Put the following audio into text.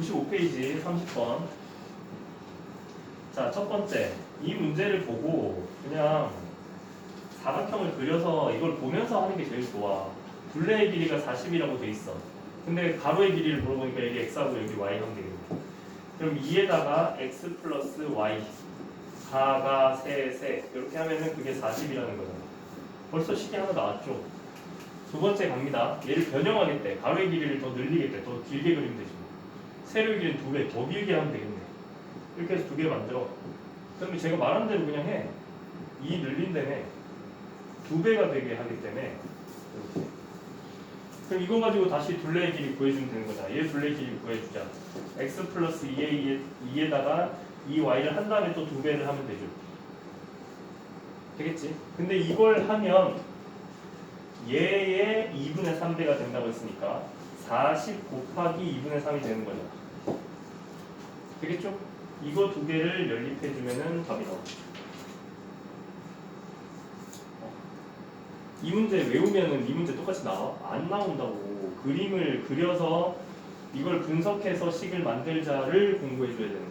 95페이지 30번. 자, 첫 번째. 이 문제를 보고 그냥 사각형을 그려서 이걸 보면서 하는 게 제일 좋아. 둘레의 길이가 40이라고 돼 있어. 근데 가로의 길이를 물어보니까 여기 x하고 여기 y 되겠네. 그럼 2에다가 x 플러스 y 가가 세세 이렇게 하면은 그게 40이라는 거잖아. 벌써 식이 하나 나왔죠. 두 번째 갑니다. 얘를 변형하겠대. 가로의 길이를 더 늘리겠대. 더 길게 그리면 되지. 세로의 길이는 두배 더 길게 하면 되겠네. 이렇게 해서 두 개 만들어. 그러면 제가 말한 대로 그냥 해. 이 늘린 데에 두 배가 되게 하기 때문에 이렇게. 그럼 이거 가지고 다시 둘레의 길이 구해주면 되는 거잖아. 얘 둘레의 길이 구해주자. x 플러스 2에, 2에다가 이 y를 한 다음에 또 두 배를 하면 되죠. 되겠지? 근데 이걸 하면 얘의 2분의 3배가 된다고 했으니까 40 곱하기 2분의 3이 되는 거죠. 되겠죠? 이거 두 개를 연립해주면은 답이. 어. 이 문제 외우면은 이 문제 똑같이 나와? 안 나온다고. 그림을 그려서 이걸 분석해서 식을 만들자를 공부해줘야 되는 거야.